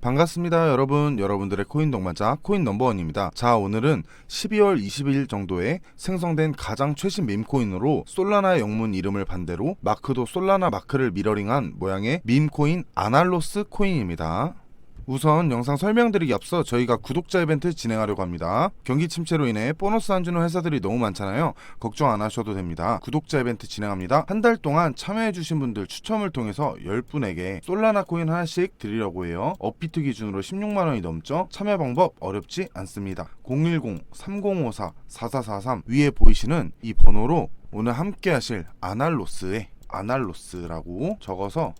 반갑습니다 여러분. 여러분들의 코인 동반자 코인 넘버원입니다. 자 오늘은 12월 20일 정도에 생성된 가장 최신 밈코인으로 솔라나 영문 이름을 반대로 마크도 솔라나 마크를 미러링한 모양의 밈코인 아날로스 코인입니다 우선 영상 설명드리기 앞서 저희가 구독자 이벤트 진행하려고 합니다. 경기 침체로 인해 보너스 안 주는 회사들이 너무 많잖아요. 걱정 안 하셔도 됩니다. 구독자 이벤트 진행합니다. 한 달 동안 참여해주신 분들 추첨을 통해서 10분에게 솔라나 코인 하나씩 드리려고 해요. 업비트 기준으로 16만원이 넘죠? 참여 방법 어렵지 않습니다. 010-3054-4443 위에 보이시는 이 번호로 오늘 함께 하실 아날로스의 아날로스라고 적어서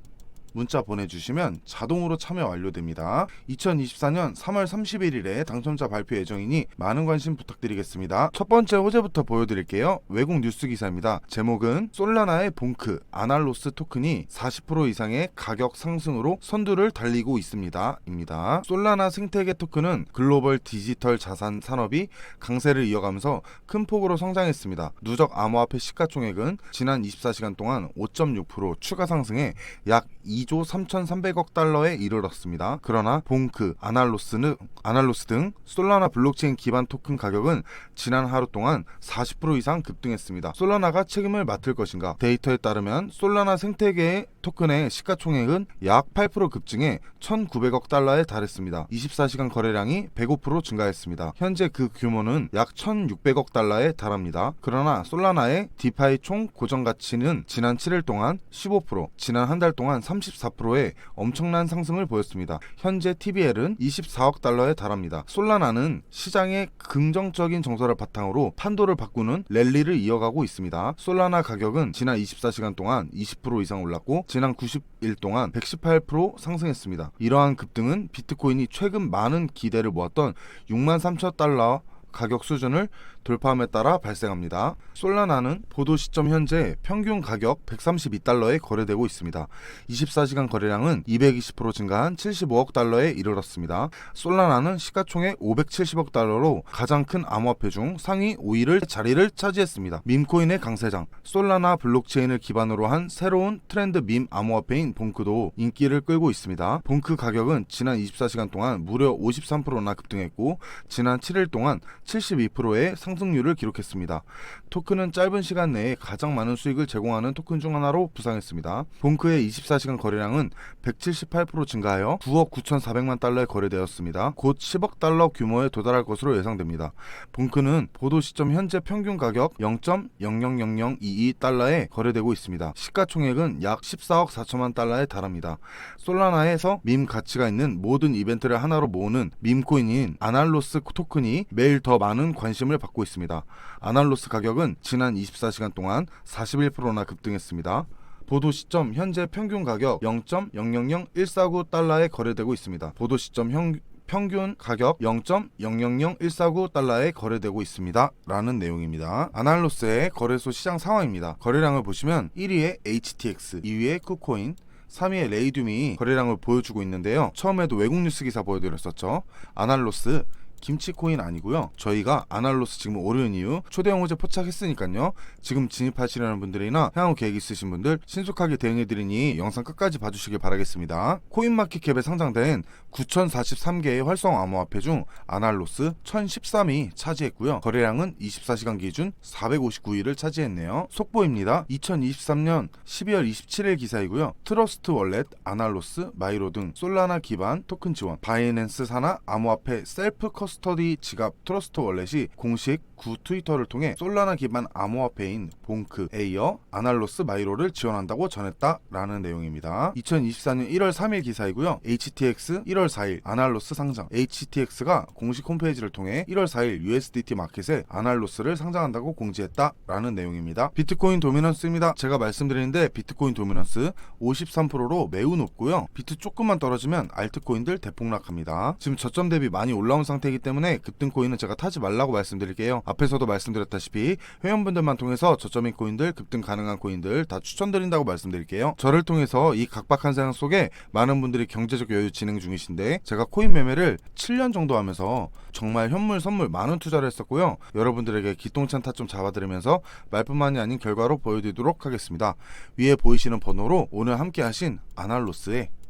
문자 보내주시면 자동으로 참여 완료됩니다. 2024년 3월 31일에 당첨자 발표 예정이니 많은 관심 부탁드리겠습니다. 첫 번째 호재부터 보여드릴게요. 외국 뉴스 기사입니다. 제목은 솔라나의 봉크 아날로스 토큰이 40% 이상의 가격 상승으로 선두를 달리고 있습니다. 입니다. 솔라나 생태계 토큰은 글로벌 디지털 자산 산업이 강세를 이어가면서 큰 폭으로 성장했습니다. 누적 암호화폐 시가총액은 지난 24시간 동안 5.6% 추가 상승해 약2 조 3,300억 달러에 이르렀습니다. 그러나 봉크, 아날로스는 아날로스 등 솔라나 블록체인 기반 토큰 가격은 지난 하루 동안 40% 이상 급등했습니다. 솔라나가 책임을 맡을 것인가? 데이터에 따르면 솔라나 생태계의 토큰의 시가총액은 약 8% 급증해 1,900억 달러에 달했습니다. 24시간 거래량이 105% 증가했습니다. 현재 그 규모는 약 1,600억 달러에 달합니다. 그러나 솔라나의 디파이 총 고정 가치는 지난 7일 동안 15%, 지난 한 달 동안 34%의 엄청난 상승을 보였습니다. 현재 TBL은 24억 달러에 달합니다. 솔라나는 시장의 긍정적인 정서를 바탕으로 판도를 바꾸는 랠리를 이어가고 있습니다. 솔라나 가격은 지난 24시간 동안 20% 이상 올랐고 지난 90일 동안 118% 상승했습니다. 이러한 급등은 비트코인이 최근 많은 기대를 모았던 6만 3천 달러 가격 수준을 돌파함에 따라 발생합니다. 솔라나는 보도 시점 현재 평균 가격 132달러에 거래되고 있습니다. 24시간 거래량은 220% 증가한 75억 달러에 이르렀습니다. 솔라나는 시가총액 570억 달러로 가장 큰 암호화폐 중 상위 5위를 자리를 차지했습니다. 밈코인의 강세장, 솔라나 블록체인을 기반으로 한 새로운 트렌드 밈 암호화폐인 봉크도 인기를 끌고 있습니다. 봉크 가격은 지난 24시간 동안 무려 53%나 급등했고 지난 7일 동안 72%의 상 승률을 기록했습니다. 토큰은 짧은 시간 내에 가장 많은 수익을 제공하는 토큰 중 하나로 부상했습니다. 봉크의 24시간 거래량은 178% 증가하여 9억 9,400만 달러에 거래되었습니다. 곧 10억 달러 규모에 도달할 것으로 예상됩니다. 봉크는 보도 시점 현재 평균 가격 0.000022 달러에 거래되고 있습니다. 시가총액은 약 14억 4천만 달러에 달합니다. 솔라나에서 밈 가치가 있는 모든 이벤트를 하나로 모으는 밈코인인 아날로스 토큰이 매일 더 많은 관심을 받고 있습니다. 아날로스 가격은 지난 24시간 동안 41%나 급등했습니다. 보도 시점 현재 평균 가격 0.000149달러에 거래되고 있습니다. 보도 시점 형, 평균 가격 0.000149달러에 거래되고 있습니다. 라는 내용입니다. 아날로스의 거래소 시장 상황입니다. 거래량을 보시면 1위에 HTX, 2위에 쿠코인, 3위의 레이듐이 거래량을 보여주고 있는데요. 처음에도 외국 뉴스 기사 보여드렸었죠. 아날로스 김치 코인 아니고요. 저희가 아날로스 지금 오르는 이유 초대형 호재 포착했으니까요. 지금 진입하시려는 분들이나 향후 계획 있으신 분들 신속하게 대응해드리니 영상 끝까지 봐주시길 바라겠습니다. 코인마켓캡에 상장된 9,043개의 활성 암호화폐 중 아날로스 1,013이 차지했고요. 거래량은 24시간 기준 459위를 차지했네요. 속보입니다. 2023년 12월 27일 기사이고요. 트러스트 월렛, 아날로스, 마이로 등 솔라나 기반 토큰 지원, 바이낸스 산하 암호화폐 셀프 커 커스터디 지갑 트러스트 월렛이 공식 구 트위터를 통해 솔라나 기반 암호화폐인 봉크 에 이어 아날로스 마이로를 지원한다고 전했다라는 내용입니다. 2024년 1월 3일 기사이고요. HTX 1월 4일 아날로스 상장. HTX가 공식 홈페이지를 통해 1월 4일 USDT 마켓에 아날로스를 상장한다고 공지했다라는 내용입니다. 비트코인 도미넌스입니다. 제가 말씀드리는데 비트코인 도미넌스 53%로 매우 높고요. 비트 조금만 떨어지면 알트코인들 대폭락합니다. 지금 저점 대비 많이 올라온 상태이기 때문에 급등 코인은 제가 타지 말라고 말씀드릴게요. 앞에서도 말씀드렸다시피 회원분들만 통해서 저점인 코인들, 급등 가능한 코인들 다 추천드린다고 말씀드릴게요. 저를 통해서 이 각박한 상황 속에 많은 분들이 경제적 여유 진행 중이신데 제가 코인 매매를 7년 정도 하면서 정말 현물 선물 많은 투자를 했었고요. 여러분들에게 기똥찬 탓좀 잡아드리면서 말뿐만이 아닌 결과로 보여드리도록 하겠습니다. 위에 보이시는 번호로 오늘 함께 하신 아날로스의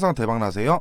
항상 대박 나세요.